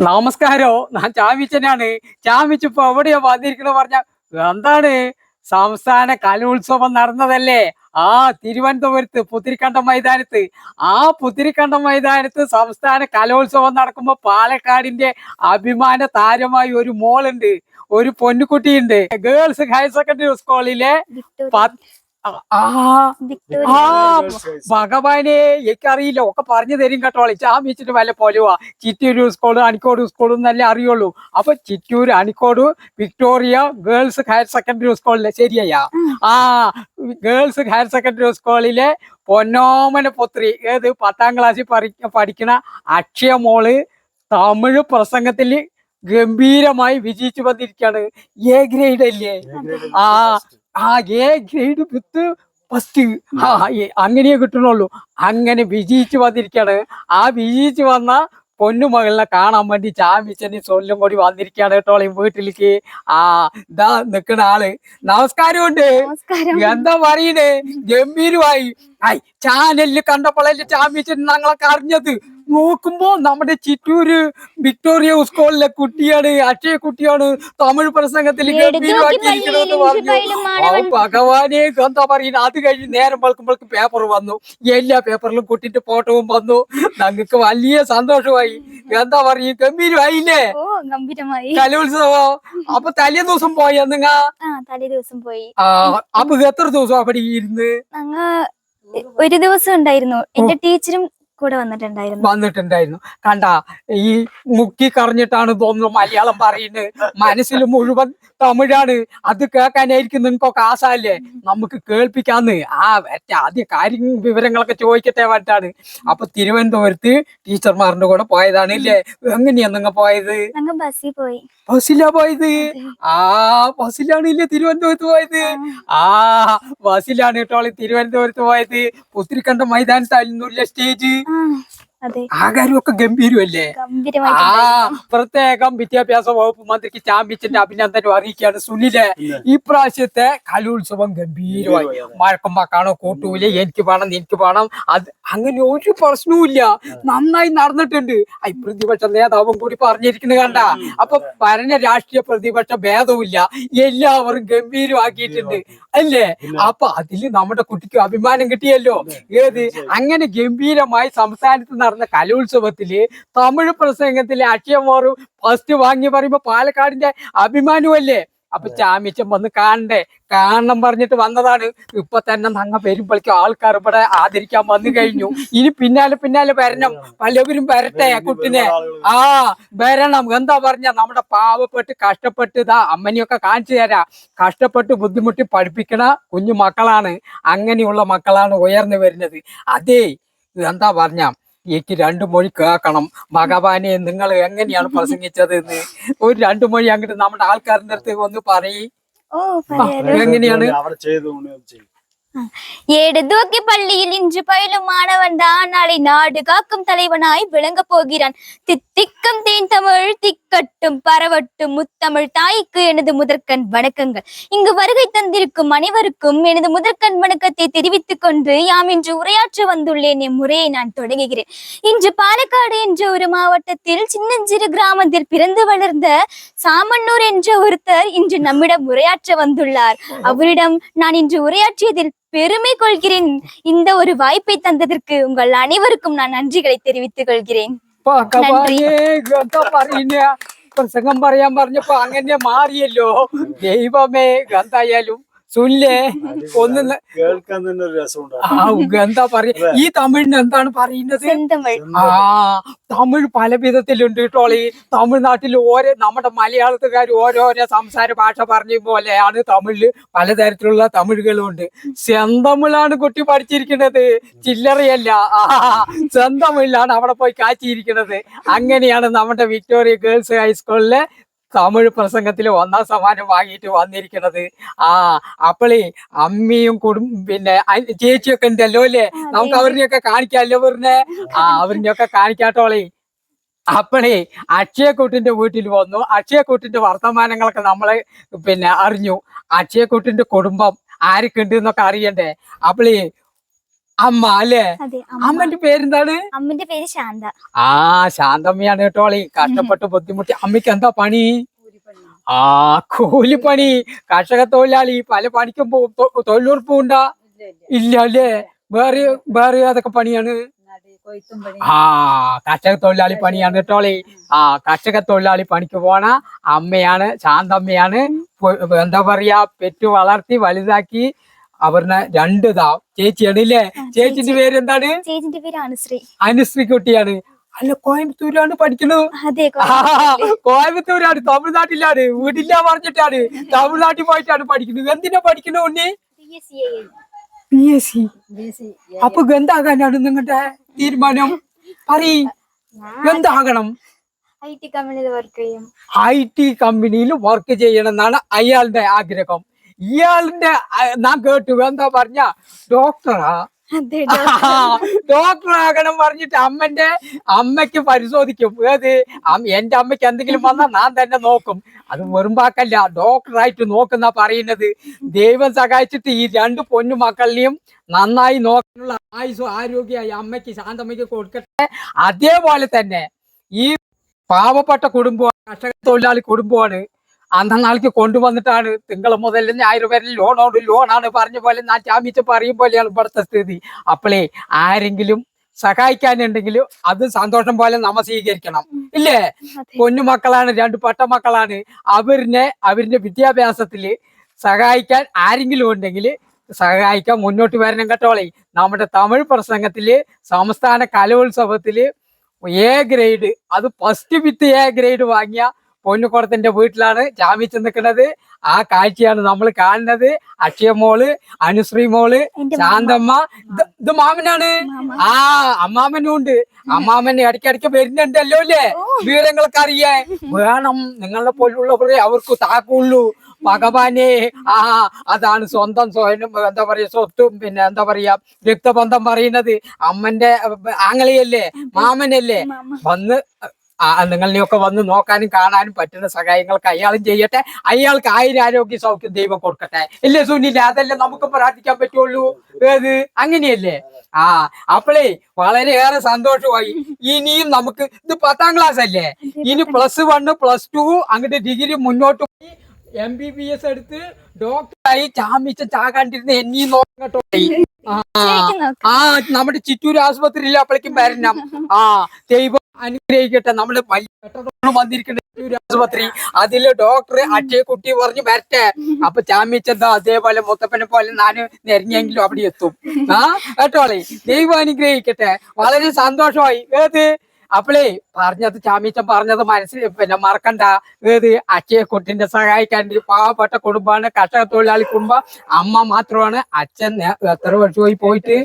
നമസ്കാരോ ഞാൻ ചാമിച്ചനാണ്. ചാമിച്ചിപ്പോ എവിടെയോ വന്നിരിക്കണ പറഞ്ഞ എന്താണ് സംസ്ഥാന കലോത്സവം നടന്നതല്ലേ? ആ തിരുവനന്തപുരത്ത് പുത്തിരിക്കണ്ടം മൈതാനത്ത്. ആ പുത്തിരിക്കണ്ടം മൈതാനത്ത് സംസ്ഥാന കലോത്സവം നടക്കുമ്പോ പാലക്കാടിന്റെ അഭിമാന താരമായി ഒരു മോളുണ്ട്. ഒരു പൊന്നുകുട്ടിയുണ്ട്. ഗേൾസ് ഹയർ സെക്കൻഡറി സ്കൂളിലെ പത്ത് ആ വിക്ടോറിയ ആ ഭഗവാനെ എനിക്കറിയില്ല. ഒക്കെ പറഞ്ഞു തരും കേട്ടോ കേട്ടോളി മീച്ചിന് വല്ല പോലുവാ. ചിറ്റൂര് സ്കൂൾ അണിക്കോട് സ്കൂൾ എന്നല്ലേ അറിയുള്ളൂ. അപ്പൊ Chittur Anikode Victoria girls higher secondary സ്കൂളിലെ ശരിയാ ആ ഗേൾസ് ഹയർ സെക്കൻഡറി സ്കൂളിലെ പൊന്നോമന പുത്രി. ഏത്? പത്താം ക്ലാസ്സിൽ പഠി- പഠിക്കണ അക്ഷയ മോൾ തമിഴ് പ്രസംഗത്തിൽ ഗംഭീരമായി വിജയിച്ചു വന്നിരിക്കാണ്. എ ഗ്രേഡ് അല്ലേ ആ ആ എ ഗ്രേഡ് വിത്ത് ഫസ്റ്റ് ആ അങ്ങനെയേ കിട്ടണുള്ളൂ. അങ്ങനെ വിജയിച്ചു വന്നിരിക്കാണ്. ആ വിജയിച്ചു വന്ന പൊന്നുമകളിനെ കാണാൻ വേണ്ടി ചാമിച്ചനും സൊല്ലും കൂടി വന്നിരിക്കാണ് കേട്ടോളി വീട്ടിലേക്ക്. ആ ഇതാ നിക്കണ ആൾ. നമസ്കാരമുണ്ട്. നമസ്കാരം. എന്താ പറയണേ? ഗംഭീരമായി. ഐ ചാനലിൽ കണ്ടപ്പോഴല്ലേ ചാമ്പ്യൻ ഞങ്ങളൊക്കെ അറിഞ്ഞത് നോക്കുമ്പോ നമ്മുടെ ചിറ്റൂര് വിക്ടോറിയ സ്കൂളിലെ കുട്ടിയാണ് അക്ഷയ കുട്ടിയാണ് തമിഴ് പ്രസംഗത്തിൽ ഭഗവാനെ എന്താ പറയുന്നത് അത് കഴിഞ്ഞ് നേരം വെളുക്കുമ്പോഴേക്കും പേപ്പർ വന്നു. എല്ലാ പേപ്പറിലും കുട്ടിന്റെ ഫോട്ടോവും വന്നു. ഞങ്ങൾക്ക് വലിയ സന്തോഷമായി. എന്താ പറയും ഗംഭീരമായില്ലേ? ഗംഭീരമായി. കലോത്സവം. അപ്പൊ തലേ ദിവസം പോയ നിങ്ങ? തലേ ദിവസം പോയി. അപ്പൊ എത്ര ദിവസം അവിടെ ഇരുന്ന്? ഒരു ദിവസം ഉണ്ടായിരുന്നു. എന്റെ ടീച്ചറും കൂടെ വന്നിട്ടുണ്ടായിരുന്നു. വന്നിട്ടുണ്ടായിരുന്നു. കണ്ട ഈ മുക്കി കറിഞ്ഞിട്ടാണ് തോന്നുന്നു മലയാളം പറയുന്നത് മനസ്സിൽ മുഴുവൻ തമിഴാണ്. അത് കേൾക്കാനായിരിക്കും നിങ്ങൾക്കൊക്കെ ആശാല്ലേ നമുക്ക് കേൾപ്പിക്കാന്ന്. ആ ആദ്യ കാര്യം വിവരങ്ങളൊക്കെ ചോദിക്കട്ടെ വേണ്ടാണ് അപ്പൊ തിരുവനന്തപുരത്ത് ടീച്ചർമാരുടെ കൂടെ പോയതാണ് ഇല്ലേ? എങ്ങനെയാ നിങ്ങ പോയത്? ഞങ്ങൾ ബസ്സിൽ പോയി. ബസ്സിലാ പോയത്. ആ ബസ്സിലാണില്ലേ തിരുവനന്തപുരത്ത് പോയത്. ആ. ബസ്സിലാണ് കേട്ടോ തിരുവനന്തപുരത്ത് പോയത്. പുത്തിരിക്കണ്ട മൈതാനത്തായിരുന്നു സ്റ്റേജ് ആകാരമൊക്കെ ഗംഭീരമല്ലേ? ആ പ്രത്യേകം വിദ്യാഭ്യാസ വകുപ്പ് മന്ത്രിക്ക് ചാമ്പ്യൻസിന്റെ അഭിനന്ദനം അറിയിക്കുകയാണ് സുനിലെ. ഈ പ്രാവശ്യത്തെ കലോത്സവം ഗംഭീരമായി. മഴക്കുമ്പക്കാണോ കൂട്ടൂല? എനിക്ക് വേണം എനിക്ക് വേണം. അത് അങ്ങനെ ഒരു പ്രശ്നവുമില്ല. നന്നായി നടന്നിട്ടുണ്ട്. ഐ പ്രതിപക്ഷ നേതാവും കൂടി പറഞ്ഞിരിക്കുന്നത് കണ്ട. അപ്പൊ ഭരണ രാഷ്ട്രീയ പ്രതിപക്ഷ ഭേദവുമില്ല. എല്ലാവരും ഗംഭീരമാക്കിയിട്ടുണ്ട്. അല്ലേ? അപ്പൊ അതിൽ നമ്മുടെ കുട്ടിക്ക് അഭിമാനം കിട്ടിയല്ലോ. ഏത്? അങ്ങനെ ഗംഭീരമായി സംസ്ഥാനത്ത് നടന്ന കലോത്സവത്തിൽ തമിഴ് പ്രസംഗത്തിലെ അക്ഷയമാറും ഫസ്റ്റ് വാങ്ങി പറയുമ്പോ പാലക്കാടിന്റെ അഭിമാനമല്ലേ അപ്പൊ ചാമ്യച്ചൻ വന്ന് കാണണ്ടേ? കാണണം പറഞ്ഞിട്ട് വന്നതാണ്. ഇപ്പൊ തന്നെ നങ്ങ വരുമ്പോഴേക്കും ആൾക്കാർ ഇവിടെ ആദരിക്കാൻ വന്നു കഴിഞ്ഞു. ഇനി പിന്നാലെ പിന്നാലെ വരണം. പലവരും വരട്ടെ കുട്ടിനെ. ആ വരണം. എന്താ പറഞ്ഞ നമ്മുടെ പാവപ്പെട്ട് കഷ്ടപ്പെട്ട് ഇതാ അമ്മനെയൊക്കെ കാണിച്ചു തരാ. കഷ്ടപ്പെട്ട് ബുദ്ധിമുട്ടി പഠിപ്പിക്കണ കുഞ്ഞു മക്കളാണ്. അങ്ങനെയുള്ള മക്കളാണ് ഉയർന്നു വരുന്നത്. അതേ എന്താ പറഞ്ഞ എനിക്ക് രണ്ടു മൊഴി കേൾക്കണം. ഭഗവാനെ നിങ്ങൾ എങ്ങനെയാണ് പ്രസംഗിച്ചത് എന്ന് ഒരു രണ്ടു മൊഴി അങ്ങോട്ട് നമ്മുടെ ആൾക്കാരുടെ അടുത്ത് ഒന്ന് പറയും. എങ്ങനെയാണ്? അവർ ചെയ്തു ஏடு தூக்கி பள்ளியில் இன்று பயிலும் மாணவன் தான் நாளை நாடு காக்கும் தலைவனாய் விளங்க போகிறான். தித்திக்கும் தேன் தமிழ் திக்கட்டும் பரவட்டும் முத்தமிழ் தாய்க்கு எனது முதற்கண் வணக்கங்கள். இங்கு வருகை தந்திருக்கும் அனைவருக்கும் எனது முதற்கண் வணக்கத்தை தெரிவித்துக் கொண்டு யாம் இன்று உரையாற்ற வந்துள்ளேன் இம்முறையை நான் தொடங்குகிறேன். இன்று பாலக்காடு என்ற ஒரு மாவட்டத்தில் சின்னஞ்சிறு கிராமத்தில் பிறந்து வளர்ந்த சாமண்ணூர் என்ற ஒருத்தர் இன்று நம்மிடம் உரையாற்ற வந்துள்ளார். அவரிடம் நான் இன்று உரையாற்றியதில் பெருமை கொள்கிறேன் இந்த ஒரு வாய்ப்பை தந்ததற்கு உங்கள் அனைவருக்கும் நான் நன்றிகளை தெரிவித்துக் கொள்கிறேன் ഭഗവാനെ എന്താ പറയുന്ന പ്രസംഗം പറയാൻ പറഞ്ഞപ്പോ അങ്ങനെ മാറിയല്ലോ ദൈവമേ എന്തായാലും സുനിലേ ഒന്ന് കേൾക്കാൻ തന്നെ ഒരു രസമുണ്ട്. എന്താ പറയാ ഈ തമിഴിന് എന്താണ് പറയുന്നത്? ആ തമിഴ് പല വിധത്തിലുണ്ട് കേട്ടോളി തമിഴ്നാട്ടിൽ ഓരോ നമ്മുടെ മലയാളത്തുകാർ ഓരോരോ സംസാര ഭാഷ പറഞ്ഞ പോലെയാണ് തമിഴിൽ പലതരത്തിലുള്ള തമിഴുകളുണ്ട്. ചെന്തമിഴാണ് കുട്ടി പഠിച്ചിരിക്കുന്നത്. ചില്ലറയല്ല. ചെന്തമിഴിലാണ് അവിടെ പോയി കാച്ചിയിരിക്കുന്നത്. അങ്ങനെയാണ് നമ്മുടെ വിക്ടോറിയ ഗേൾസ് ഹൈസ്കൂളിലെ തമിഴ് പ്രസംഗത്തിൽ ഒന്നാം സമ്മാനം വാങ്ങിയിട്ട് വന്നിരിക്കുന്നത് ആ അപ്പളേ അമ്മയും കുടും പിന്നെ ചേച്ചിയൊക്കെ ഉണ്ടല്ലോ അല്ലേ? നമുക്ക് അവരിനെയൊക്കെ കാണിക്കാമല്ലോ പറഞ്ഞേ ആ അവരിനെയൊക്കെ കാണിക്കാട്ടോളേ. അപ്പളേ അക്ഷയക്കൂട്ടിന്റെ വീട്ടിൽ വന്നു. അക്ഷയക്കൂട്ടിന്റെ വർത്തമാനങ്ങളൊക്കെ നമ്മളെ പിന്നെ അറിഞ്ഞു. അക്ഷയക്കൂട്ടിന്റെ കുടുംബം ആരൊക്കെ ഉണ്ട് എന്നൊക്കെ അറിയണ്ടേ? അപ്പളേ അമ്മ അല്ലേ? അമ്മന്റെ പേരെന്താണ്? അമ്മന്റെ പേര് ശാന്ത. ആ ശാന്തമ്മയാണ് കേട്ടോളി കഷ്ടപ്പെട്ട് ബുദ്ധിമുട്ടി. അമ്മയ്ക്ക് എന്താ പണി? ആ കൂലിപ്പണി. കർഷക തൊഴിലാളി. പല പണിക്കും തൊഴിലുറപ്പും ഉണ്ടാ? ഇല്ല അല്ലേ? വേറെ വേറെ അതൊക്കെ പണിയാണ്? ആ കർഷക തൊഴിലാളി പണിയാണ് കേട്ടോളി ആ കർഷക തൊഴിലാളി പണിക്ക് പോണ അമ്മയാണ് ശാന്തമ്മയാണ്. എന്താ പറയാ പെറ്റു വളർത്തി വലുതാക്കി അവരുടെ രണ്ട് ഇതാ ചേച്ചിയാണ് ഇല്ലേ ചേച്ചിന്റെ പേര് എന്താണ് ചേച്ചിന്റെ പേര് അനുശ്രീ അനുശ്രീ കുട്ടിയാണ് അല്ല കോയമ്പത്തൂരാണ് പഠിക്കുന്നത് കോയമ്പത്തൂരാണ് തമിഴ്നാട്ടിലാണ് വീടില്ല പറഞ്ഞിട്ടാണ് തമിഴ്നാട്ടിൽ പോയിട്ടാണ് പഠിക്കുന്നത് എന്തിനാ പഠിക്കുന്നത് ഉണ്ണി? പി എസ് സി അപ്പൊ എന്താകാനാണ് നിങ്ങളുടെ തീരുമാനം? പറയ്. എന്താകണം? ഐ ടി കമ്പനിയിൽ വർക്ക് ചെയ്യും. ഐ ടി കമ്പനിയിൽ വർക്ക് ചെയ്യണം എന്നാണ് അയാളുടെ ആഗ്രഹം. ഇയാളുടെ നാം കേട്ടു എന്താ പറഞ്ഞ ഡോക്ടറാ. ഡോക്ടർ. ആകണം പറഞ്ഞിട്ട് അമ്മന്റെ അമ്മയ്ക്ക് പരിശോധിക്കും. ഏത്? എന്റെ അമ്മയ്ക്ക് എന്തെങ്കിലും വന്നാൽ ഞാൻ തന്നെ നോക്കും. അത് വെറുമ്പാക്കല്ല ഡോക്ടറായിട്ട് നോക്കുന്ന പറയുന്നത്. ദൈവം സഹായിച്ചിട്ട് ഈ രണ്ട് പൊന്നു മക്കളിനെയും നന്നായി നോക്കാനുള്ള ആയുസും ആരോഗ്യമായി അമ്മയ്ക്ക് ശാന്തമ്മയ്ക്ക് കൊടുക്കട്ടെ. അതേപോലെ തന്നെ ഈ പാവപ്പെട്ട കുടുംബമാണ് കർഷക തൊഴിലാളി കുടുംബമാണ്. അന്നാൾക്ക് കൊണ്ടുവന്നിട്ടാണ് തിങ്കൾ മുതൽ ഞായറ് വരെ ലോണോട് ലോണാണ് പറഞ്ഞ പോലെ ഞാൻ ചാമിച്ച് പറയും പോലെയാണ് ഇവിടുത്തെ സ്ഥിതി. അപ്പോളേ ആരെങ്കിലും സഹായിക്കാനുണ്ടെങ്കിൽ അത് സന്തോഷം പോലെ നമ്മ സ്വീകരിക്കണം ഇല്ലേ? പൊന്നുമക്കളാണ് രണ്ട് പട്ടമക്കളാണ്. അവരിനെ അവരിന്റെ വിദ്യാഭ്യാസത്തിൽ സഹായിക്കാൻ ആരെങ്കിലും ഉണ്ടെങ്കിൽ സഹായിക്കാൻ മുന്നോട്ട് വരണം കേട്ടോളേ. നമ്മുടെ തമിഴ് പ്രസംഗത്തിൽ സംസ്ഥാന കലോത്സവത്തിൽ എ ഗ്രേഡ് അത് ഫസ്റ്റ് വിത്ത് എ ഗ്രേഡ് വാങ്ങിയ പൊന്നുകുടത്തിന്റെ വീട്ടിലാണ് ജാമിച്ച് നിൽക്കുന്നത്. ആ കാഴ്ചയാണ് നമ്മൾ കാണുന്നത്. അക്ഷയ മോൾ അനുശ്രീ മോൾ ശാന്തമ്മ. ഇത് മാമനാണ്. ആ അമ്മാമനും ഉണ്ട് അമ്മാമൻ ഇടയ്ക്കിടയ്ക്ക് വരുന്നുണ്ടല്ലോ അല്ലേ വിവരങ്ങളൊക്കെ അറിയേ വേണം. നിങ്ങളെ പോലുള്ളവരെ അവർക്ക് താക്കുള്ളൂ ഭഗവാനെ. ആ അതാണ് സ്വന്തം സ്വയനും എന്താ പറയാ സ്വത്തും പിന്നെ എന്താ പറയാ രക്തബന്ധം പറയുന്നത്. അമ്മന്റെ ആങ്ങളയല്ലേ? മാമനല്ലേ? മാമ. വന്ന് നിങ്ങളിനെയൊക്കെ വന്ന് നോക്കാനും കാണാനും പറ്റുന്ന സഹായങ്ങൾക്ക് അയാളും ചെയ്യട്ടെ. അയാൾക്ക് ആയിരം ആരോഗ്യ സൗഖ്യം ദൈവം കൊടുക്കട്ടെ. ഇല്ലേ സുനില്ല അതല്ലേ നമുക്ക് പ്രാർത്ഥിക്കാൻ പറ്റുള്ളൂ? ഏത്? അങ്ങനെയല്ലേ? ആ അപ്പോഴേ വളരെയേറെ സന്തോഷമായി. ഇനിയും നമുക്ക് ഇത് പത്താം ക്ലാസ് അല്ലേ? ഇനി പ്ലസ് വണ് പ്ലസ് ടു അങ്ങോട്ട് ഡിഗ്രി മുന്നോട്ട് പോയി. എം ബി ബി എസ് എടുത്ത് ഡോക്ടറായി ചാമിച്ച ചാകാണ്ടിരുന്ന എന്നീ നോക്കട്ടോ. ആ നമ്മുടെ ചിറ്റൂർ ആശുപത്രിയിൽ അപ്പോഴേക്കും വരണം. ആ ദൈവം അനുഗ്രഹിക്കട്ടെ. നമ്മൾ വന്നിരിക്കുന്ന ചിറ്റൂർ ആശുപത്രി. അതിൽ ഡോക്ടർ അക്ഷയ കുട്ടി പറഞ്ഞു വരട്ടെ. അപ്പൊ ചാമ്യച്ചെന്താ അതേപോലെ മുത്തപ്പനെ പോലെ ഞാൻ നെരഞ്ഞെങ്കിലും അവിടെ എത്തും. ആ കേട്ടോളെ? ദൈവം അനുഗ്രഹിക്കട്ടെ. വളരെ സന്തോഷമായി. ഏത്? അപ്പളേ പറഞ്ഞത് ചാമീച്ചൻ പറഞ്ഞത് മനസ്സിൽ പിന്നെ മറക്കണ്ട. ഏത് അക്ഷയക്കുട്ടിന്റെ സഹായിക്കാൻ പാവപ്പെട്ട കുടുംബമാണ്. കർഷക തൊഴിലാളി കുടുംബം. അമ്മ മാത്രമാണ്. അച്ഛൻ എത്ര വർഷമായി പോയിട്ട്?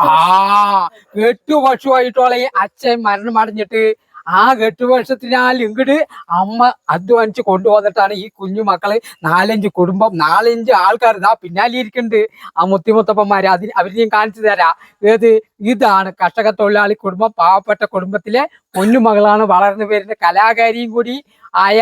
ആ എട്ടു വർഷമായിട്ടോളെ അച്ഛൻ മരണം അടഞ്ഞിട്ട് ആ എട്ടു വർഷത്തിനാൽ ഇങ്ങോട്ട് അമ്മ അധ്വാനിച്ച് കൊണ്ടുവന്നിട്ടാണ് ഈ കുഞ്ഞു മക്കൾ നാലഞ്ച് കുടുംബം നാലഞ്ച് ആൾക്കാർ ഇതാ പിന്നാലെ ഇരിക്കുന്നുണ്ട് ആ മുത്തിമുത്തപ്പന്മാര് അതിന് അവരെയും കാണിച്ചു തരാം. ഏത്? ഇതാണ് കർഷക തൊഴിലാളി കുടുംബം പാവപ്പെട്ട കുടുംബത്തിലെ പൊന്നുമകളാണ് വളർന്നു വരുന്ന കലാകാരിയും കൂടി ആയ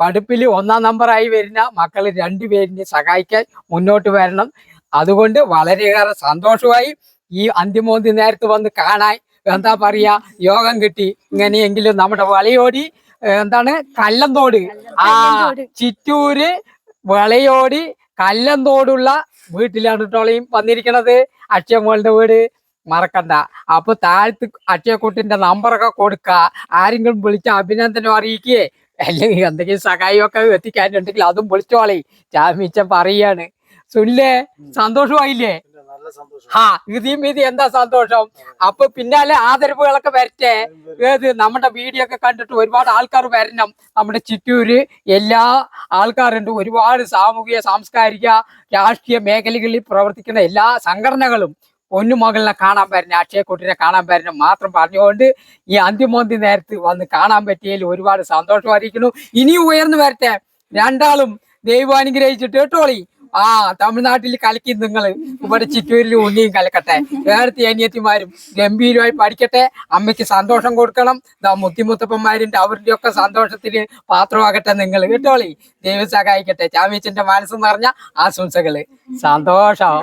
പഠിപ്പിൽ ഒന്നാം നമ്പറായി വരുന്ന മക്കൾ രണ്ടുപേരിനെ സഹായിക്കാൻ മുന്നോട്ട് വരണം. അതുകൊണ്ട് വളരെയേറെ സന്തോഷമായി ഈ അന്തിമോന്തി നേരത്ത് വന്ന് കാണാൻ എന്താ പറയാ യോഗം കിട്ടി. ഇങ്ങനെയെങ്കിലും നമ്മുടെ വളയോടി എന്താണ് കല്ലന്തോട്. ആ ചിറ്റൂര് വളയോടി കല്ലന്തോടുള്ള വീട്ടിലാണ് ട്രോളിയും വന്നിരിക്കണത്. അക്ഷയമോളുടെ വീട്. മറക്കണ്ട. അപ്പൊ താഴത്ത് അക്ഷയക്കുട്ടിന്റെ നമ്പറൊക്കെ കൊടുക്ക. ആരെങ്കിലും വിളിച്ച അഭിനന്ദനം അറിയിക്കേ. അല്ലെങ്കിൽ എന്തെങ്കിലും സഹായമൊക്കെ എത്തിക്കാനുണ്ടെങ്കിൽ അതും വിളിച്ചോളേ. ചാമിച്ച പറയാണ്. സുനിലേ സന്തോഷമായില്ലേ? ഹാ ഇതിയും ഇത് എന്താ സന്തോഷം? അപ്പൊ പിന്നാലെ ആദരവുകളൊക്കെ വരട്ടെ. ഏത് നമ്മുടെ വീഡിയോ ഒക്കെ കണ്ടിട്ട് ഒരുപാട് ആൾക്കാർ വരണം. നമ്മുടെ ചിറ്റൂര് എല്ലാ ആൾക്കാരുണ്ട്. ഒരുപാട് സാമൂഹിക സാംസ്കാരിക രാഷ്ട്രീയ മേഖലകളിൽ പ്രവർത്തിക്കുന്ന എല്ലാ സംഘടനകളും പൊന്നുമകളിനെ കാണാൻ വരണം അക്ഷയക്കുട്ടിനെ കാണാൻ വരണം മാത്രം പറഞ്ഞുകൊണ്ട് ഈ അന്തിമോന്തി നേരത്ത് വന്ന് കാണാൻ പറ്റിയതിൽ ഒരുപാട് സന്തോഷം അറിയിക്കുന്നു ഇനിയും ഉയർന്നു വരട്ടെ. രണ്ടാളും ദൈവം അനുഗ്രഹിച്ചിട്ട് കേട്ടോളി. ആ തമിഴ്നാട്ടിൽ കളിക്കും നിങ്ങൾ ഇവിടെ ചിറ്റൂരിൽ ഉണ്ണിയും കലക്കട്ടെ. വേറത്തെ അനിയത്തിമാരും ഗംഭീരമായി പഠിക്കട്ടെ. അമ്മയ്ക്ക് സന്തോഷം കൊടുക്കണം. ദാ മുത്തിമുത്തപ്പന്മാരിന്റെ അവരുടെ ഒക്കെ സന്തോഷത്തിന് പാത്രമാകട്ടെ നിങ്ങൾ കേട്ടോളി? ദൈവം സഹായിക്കട്ടെ. ചാമീച്ചന്റെ മനസ്സെന്ന് പറഞ്ഞ ആശംസകൾ. സന്തോഷം.